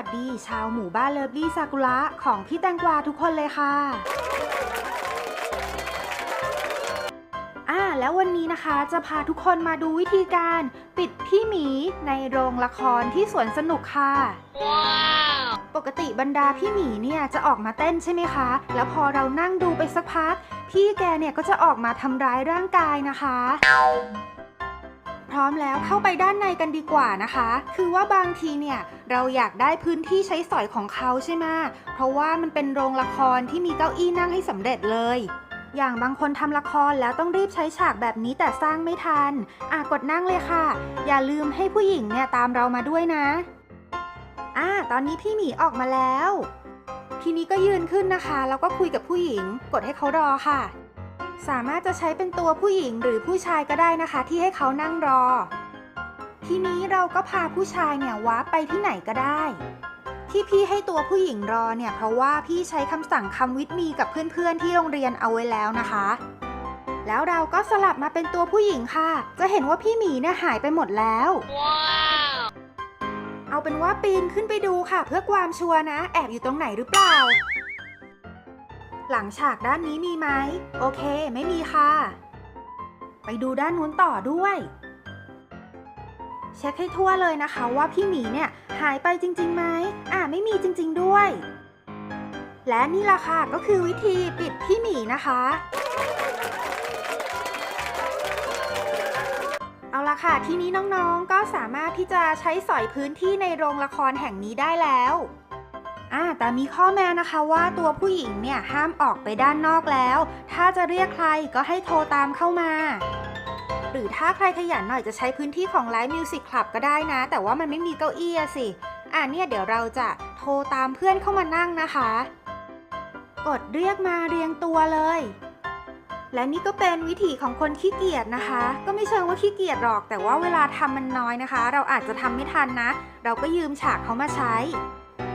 ดีชาวหมู่บ้านเลิฟลี่ซากุระของพี่แตงกวาทุกคนเลยค่ะอ่าแล้ววันนี้นะคะจะพาทุกคนมาดูวิธีการ ปิดพี่หมีในโรงละครที่สวนสนุกค่ะปกติบรรดาพี่หมีเนี่ยจะออกมาเต้นใช่ไหมคะ แล้วพอเรานั่งดูไปสักพัก พี่แกเนี่ยก็จะออกมาทำร้ายร่างกายนะคะ พร้อมแล้วเข้าไปด้านในกันดีกว่านะคะ คือว่าบางทีเนี่ยเราอยากได้พื้นที่ใช้สอยของเขาใช่ไหมเพราะว่ามันเป็นโรงละครที่มีเก้าอี้นั่งให้สำเร็จเลยอย่างบางคนทำละครแล้วต้องรีบใช้ฉากแบบนี้แต่สร้างไม่ทัน อะกดนั่งเลยค่ะ อย่าลืมให้ผู้หญิงเนี่ยตามเรามาด้วยนะ อ่าตอนนี้พี่หมีออกมาแล้ว ทีนี้ก็ยืนขึ้นนะคะ แล้วก็คุยกับผู้หญิง กดให้เขารอค่ะ สามารถจะใช้เป็นตัวผู้หญิงหรือผู้ชายก็ได้นะคะ ที่ให้เขานั่งรอ ทีนี้เราก็พาผู้ชายเนี่ยว้าร์ปไปที่ไหนก็ได้ ที่พี่ให้ตัวผู้หญิงรอเนี่ยเพราะว่าพี่ใช้คำสั่งคำวิทมีกับเพื่อนๆ ที่โรงเรียนเอาไว้แล้วนะคะ แล้วเราก็สลับมาเป็นตัวผู้หญิงค่ะ จะเห็นว่าพี่หมีเนี่ยหายไปหมดแล้วเอาเป็นว่าปีนขึ้นไปดูค่ะ เพื่อความชัวร์นะ แอบอยู่ตรงไหนหรือเปล่า หลังฉากด้านนี้มีไหม โอเค ไม่มีค่ะ ไปดูด้านนู้นต่อด้วย เช็คให้ทั่วเลยนะคะว่าพี่หมีเนี่ยหายไปจริงๆไหมอ่าไม่มีจริง ๆด้วย และนี่ล่ะค่ะก็คือวิธีปิดพี่หมีนะคะ เอาละค่ะ ทีนี้น้องๆก็สามารถที่จะใช้สอยพื้นที่ในโรงละครแห่งนี้ได้แล้ว อ่าแต่มีข้อแม้นะคะว่าตัวผู้หญิงเนี่ยห้ามออกไปด้านนอกแล้ว ถ้าจะเรียกใครก็ให้โทรตามเข้ามา หรือถ้าใครขยันหน่อยจะใช้พื้นที่ของไลฟ์มิวสิกคลับก็ได้นะ แต่ว่ามันไม่มีเก้าอี้สิ อ่าเนี่ยเดี๋ยวเราจะโทรตามเพื่อนเข้ามานั่งนะคะ กดเรียกมาเรียงตัวเลย และนี่ก็เป็นวิถีของคนขี้เกียจนะคะ ก็ไม่เชิงว่าขี้เกียจหรอก แต่ว่าเวลาทำมันน้อยนะคะ เราอาจจะทำไม่ทันนะ เราก็ยืมฉากเขามาใช้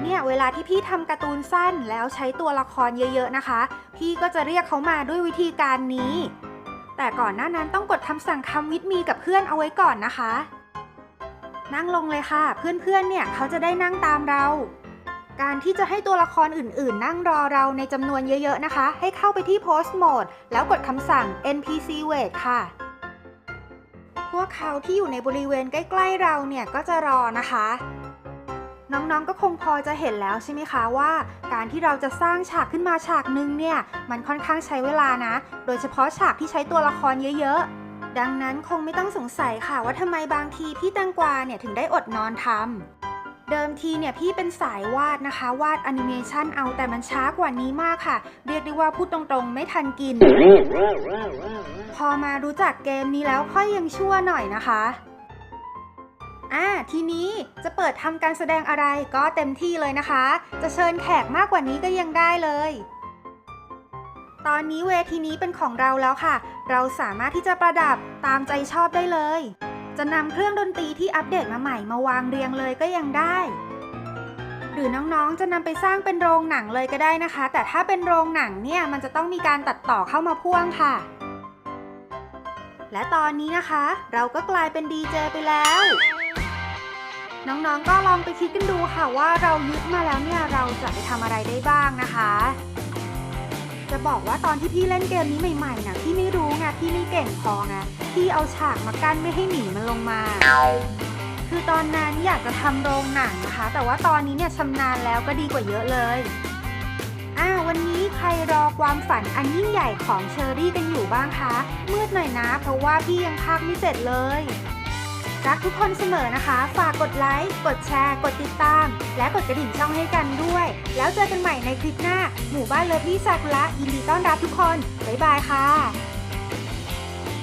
เนี่ยเวลาที่พี่ทำการ์ตูนสั้นแล้วใช้ตัวละครเยอะๆนะคะ พี่ก็จะเรียกเขามาด้วยวิธีการนี้ แต่ก่อนหน้านั้นต้องกดคำสั่งคำวิทมีกับเพื่อนเอาไว้ก่อนนะคะ นั่งลงเลยค่ะ เพื่อนๆ เนี่ยเขาจะได้นั่งตามเรา การที่จะให้ตัวละครอื่นๆ นั่งรอเราในจำนวนเยอะๆนะคะ ให้เข้าไปที่ Post Mode แล้วกดคำสั่ง NPC Wait ค่ะพวกเขาที่อยู่ในบริเวณใกล้ ๆ เราเนี่ยก็จะรอนะคะ น้องๆ ก็คงพอจะเห็นแล้วใช่ไหมคะว่า การที่เราจะสร้างฉากขึ้นมาฉากหนึ่งเนี่ย มันค่อนข้างใช้เวลานะ โดยเฉพาะฉากที่ใช้ตัวละครเยอะๆ ดังนั้นคงไม่ต้องสงสัยค่ะว่าทำไมบางทีพี่แตงกวาเนี่ยถึงได้อดนอนทำเดิมทีเนี่ยพี่เป็นสายวาดนะคะ วาดแอนิเมชันเอาแต่มันช้ากว่านี้มากค่ะ เรียกได้ว่าพูดตรงๆ ไม่ทันกิน พอมารู้จักเกมนี้แล้วค่อยยังชั่วหน่อยนะคะ อ่าทีนี้จะเปิดทำการแสดงอะไรก็เต็มที่เลยนะคะ จะเชิญแขกมากกว่านี้ก็ยังได้เลย ตอนนี้เวทีนี้เป็นของเราแล้วค่ะ เราสามารถที่จะประดับตามใจชอบได้เลย จะนำเครื่องดนตรีที่อัปเดตมาใหม่มาวางเรียงเลยก็ยังได้ หรือน้องๆจะนำไปสร้างเป็นโรงหนังเลยก็ได้นะคะ แต่ถ้าเป็นโรงหนังเนี่ยมันจะต้องมีการตัดต่อเข้ามาพ่วงค่ะและตอนนี้นะคะ เราก็กลายเป็นดีเจไปแล้ว น้องๆก็ลองไปคิดกันดูค่ะว่าเรายึดมาแล้วเนี่ยเราจะไปทำอะไรได้บ้างนะคะ จะบอกว่าตอนที่พี่เล่นเกมนี้ใหม่ๆนะพี่ไม่รู้ไงพี่ไม่เก่งพอไงพี่เอาฉากมากั้นไม่ให้หมีมันลงมา คือตอนนั้นอยากจะทำโรงหนังนะคะ แต่ว่าตอนนี้เนี่ยชำนาญแล้วก็ดีกว่าเยอะเลยอ่าวันนี้ใครรอความฝันอันยิ่งใหญ่ของเชอรี่กันอยู่บ้างคะมืดหน่อยนะ เพราะว่าพี่ยังพากไม่เสร็จเลย รักทุกคนเสมอนะคะ ฝากกดไลค์ กดแชร์ กดติดตาม และกดกระดิ่งช่องให้กันด้วย แล้วเจอกันใหม่ในคลิปหน้า หมู่บ้านเลิฟลี่ซากุระยินดีต้อนรับทุกคน บ๊ายบายค่ะ